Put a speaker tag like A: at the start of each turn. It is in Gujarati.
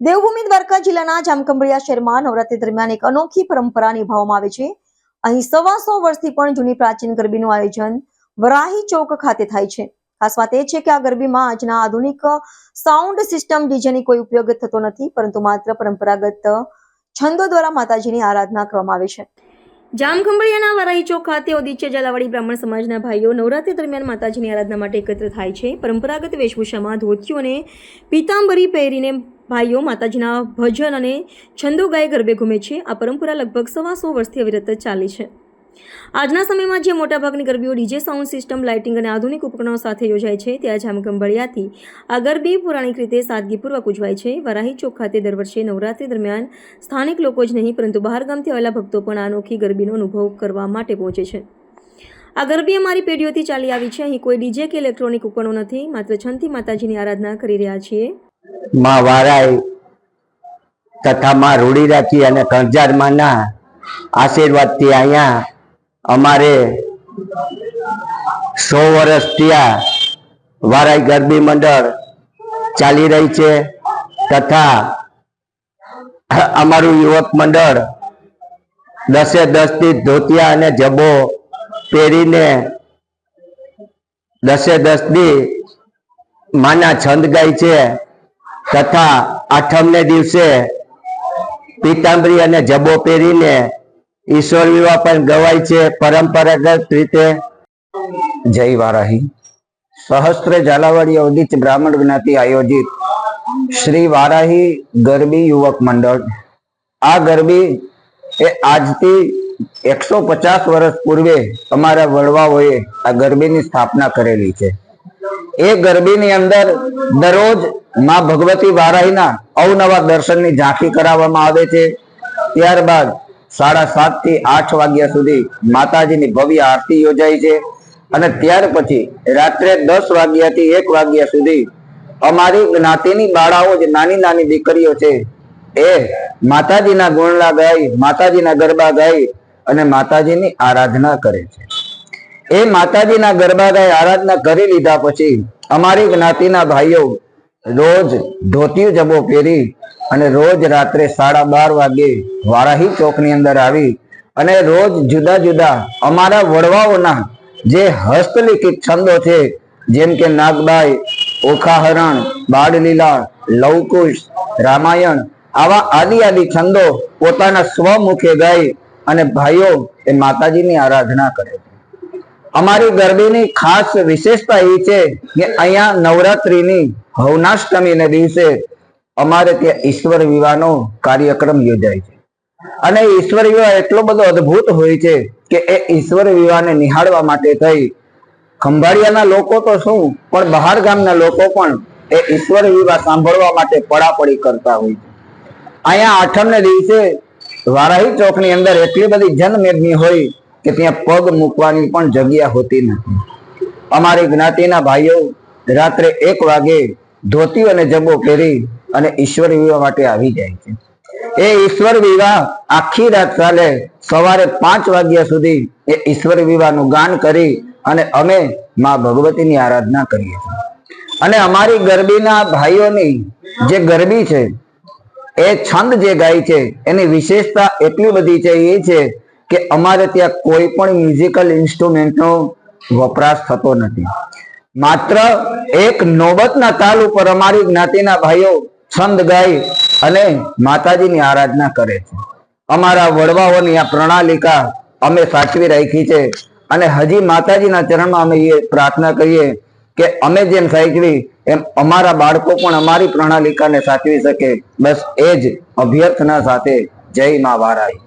A: દેવભૂમિ દ્વારકા જિલ્લાના જામકંબળિયા શહેરમાં નવરાત્રી દરમિયાન એક અનોખી પરંપરા નિભાવવામાં આવે છે. અહીં સવા સો વર્ષથી પણ જૂની પ્રાચીન ગરબીનું આયોજન વરાહી ચોક ખાતે થાય છે. ખાસ વાત એ છે કે આ ગરબીમાં આજના આધુનિક સાઉન્ડ સિસ્ટમ ડીજેની કોઈ ઉપયોગ થતો નથી, પરંતુ માત્ર પરંપરાગત છંદો દ્વારા માતાજીની આરાધના કરવામાં આવે છે. જામખંભળિયાના વરાહી ચોક ખાતે ઓદિચ્ય ઝાલાવાડી બ્રાહ્મણ સમાજના ભાઈઓ નવરાત્રી દરમિયાન માતાજીની આરાધના માટે એકત્ર થાય છે. પરંપરાગત વેશભૂષામાં ધોતિયું અને પીતાંબરી પહેરીને ભાઈઓ માતાજીના ભજન અને છંદો ગાય ગરબે ઘૂમે છે. આ પરંપરા લગભગ સવા સો વર્ષથી અવિરત ચાલી છે. આજના સમયમાં જે મોટાભાગની ગરબીઓ ડીજે સાઉન્ડ સિસ્ટમ, લાઇટિંગ અને આધુનિક ઉપકરણો સાથે યોજાય છે, ત્યાં જામકંબળિયાથી આ ગરબી પૌરાણિક રીતે સાદગીપૂર્વક ઉજવાય છે. વરાહી ચોક ખાતે દર વર્ષે નવરાત્રી દરમિયાન સ્થાનિક લોકો જ નહીં, પરંતુ બહારગામથી આવેલા ભક્તો પણ આ અનોખી ગરબીનો અનુભવ કરવા માટે પહોંચે છે. આ ગરબી અમારી પેઢીઓથી ચાલી આવી છે. અહીં કોઈ ડીજે કે ઇલેક્ટ્રોનિક ઉપકરણો નથી. માત્ર છંદથી માતાજીની આરાધના કરી રહ્યા છીએ.
B: માં વારાઈ તથા માં રૂડીરાથી અને કંજાર માના આશીર્વાદથી અહીંયા અમારે સો વર્ષ ત્યાં વારાઈ ગરબી મંડળ ચાલી રહી છે તથા અમારું યુવક મંડળ દસે દસથી ધોતિયા અને જબો પહેરીને દસે દસ દી માના છંદ ગાય છે. તથા આઠમને દિવસે પીતાંબરી અને જબો પહેરીને ઈશ્વર વિવાહ પણ ગવાય છે પરંપરાગત રીતે. જય વારાહી. સહસ્ત્ર ઝાલાવાડી અવધિત બ્રાહ્મણ જ્ઞાતિ આયોજિત શ્રી વારાહી ગરબી યુવક મંડળ. આ ગરબી એ આજથી એકસો પચાસ વર્ષ પૂર્વે અમારા વડવાઓએ આ ગરબીની સ્થાપના કરેલી છે. એ ગરબીની અંદર દરરોજમાં ભગવતી વારાહીના અવનવા દર્શનની ઝાંખી કરાવવામાં આવે છે. ત્યારબાદ સાડા સાતથી આઠ વાગ્યા સુધી માતાજીની ભવ્ય આરતી યોજાય છે. અને ત્યાર પછી રાત્રે દસ વાગ્યાથી એક વાગ્યા સુધી અમારી જ્ઞાતિની બાળાઓ જે નાની નાની દીકરીઓ છે. એ માતાજીના ગુણલા ગાઈ માતાજીના ગરબા ગાઈ અને માતાજીની આરાધના કરે છે. એ માતાજીના ગરબા ગાય આરાધના કરી લીધા પછી અમારી જ્ઞાતિના ભાઈઓ રોજ ધોતિયું જબો પહેરી અને રોજ રાત્રે સાડા બાર વાગે વારાહી ચોકની અંદર આવી અને રોજ જુદા જુદા અમારા વડવાઓના જે હસ્તલિખિત છંદો છે, જેમ કે નાગબાઈ, ઓખાહરણ, બાળલીલા, લવકુશ, રામાયણ, આવા આદિ આદિ છંદો પોતાના સ્વમુખે ગાઈ અને ભાઈઓ એ માતાજીની આરાધના કરે છે. અમારી ગરબીની ખાસ વિશેષતા એ છે કે અહીંયા નવરાત્રીની હવનાષ્ટમીને દિવસે અમારે ત્યાં ઈશ્વર વિવાહનો કાર્યક્રમ યોજાય છે. અને ઈશ્વર વિવાહ એટલો બધો અદ્ભુત હોય છે કે એ ઈશ્વર વિવાહને નિહાળવા માટે થઈ. ખંભાળિયાના લોકો તો શું, પણ બહાર ગામના લોકો પણ એ ઈશ્વર વિવાહ સાંભળવા માટે પડાપડી કરતા હોય છે. અહીંયા આઠમને દિવસે વારાહી ચોકની અંદર એટલી બધી જનમેદની હોય કે ત્યાં પગ મૂકવાની પણ જગ્યા હોતી નથી. અમારી જ્ઞાતિના ભાઈઓ રાત્રે એક વાગે ધોતી અને જબો પહેરી અને ઈશ્વર વિવાહ માટે આવી જાય છે. એ ઈશ્વર વિવાહ આખી રાત ચાલે. સવારે પાંચ વાગ્યા સુધી એ ઈશ્વર વિવાહનું ગાન કરી અને અમે માં ભગવતીની આરાધના કરીએ છીએ. અને અમારી ગરબીના ભાઈઓની જે ગરબી છે, એ છંદ જે ગાય છે, એની વિશેષતા એટલી બધી છે એ છે કે અમારે ત્યાં કોઈ પણ મ્યુઝિકલ ઇન્સ્ટ્રુમેન્ટનો વપરાશ થતો નથી. માત્ર એક નોબતના તાલ ઉપર અમારી જ્ઞાતિના ભાઈઓ છંદ ગાય અને માતાજીની આરાધના કરે છે. અમારા વડવાઓની આ પ્રણાલિકા અમે સાચવી રાખી છે અને હજી માતાજીના ચરણમાં અમે એ પ્રાર્થના કરીએ કે અમે જેમ સાચવી એમ અમારા બાળકો પણ અમારી પ્રણાલિકાને સાચવી શકે. બસ એ જ અભ્યર્થના સાથે જય મા વારાઈ